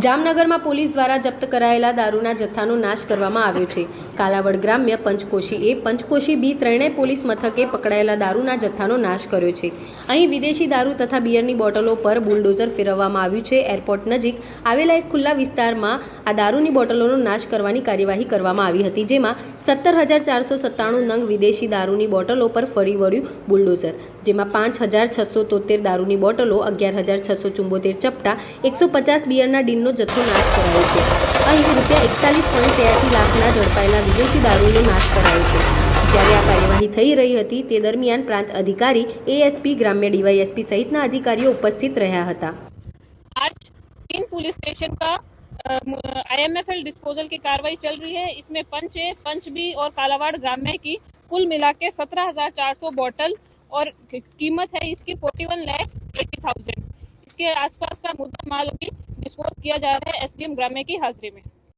જામનગરમાં પોલીસ દ્વારા જપ્ત કરાયેલા દારૂના જથ્થાનો નાશ કરવામાં આવ્યો છે કાલાવડ ગ્રામ્ય પંચકોશી એ પંચકોશી બી ત્રણેય પોલીસ મથકે પકડાયેલા દારૂના જથ્થાનો નાશ કર્યો છે અહીં વિદેશી દારૂ તથા બિયરની બોટલો પર બુલડોઝર ફેરવવામાં આવ્યું છે એરપોર્ટ નજીક આવેલા એક ખુલ્લા વિસ્તારમાં આ દારૂની બોટલોનો નાશ કરવાની કાર્યવાહી કરવામાં આવી હતી જેમાં સત્તર હજાર ચારસો સત્તાણું નંગ વિદેશી દારૂની બોટલો પર ફરી વળ્યું બુલડોઝર देमा 5672 दारू की बॉटलो 11674 चपटा 150 बियर ना डिन नो जत्तो नाश करायो छे अन्य रूप से 41.83 लाख ना जड़पायला વિદેશી दारू નો નાશ करायो छे ત્યારે આ કાર્યવાહી થઈ રહી હતી તે દરમિયાન પ્રાંત અધિકારી એએસપી ગ્રામ્ય ડીવાયએસપી સહિતના અધિકારીઓ ઉપસ્થિત રહ્યા હતા આજ ત્રણ પોલીસ સ્ટેશન કા આઈએમએફએલ ડિ スポ ઝલ કે કાર્યવાહી ચલ રહી હે इसमें पंच ए पंच बी और कालावाड ग्रामे की कुल मिलाकर 17400 बॉटल और कीमत है इसकी forty one lakh eighty thousand इसके आसपास का मुद्दा माल अभी डिस्पोज किया जा रहा है एसडीएम ग्रामे की हाजिरी में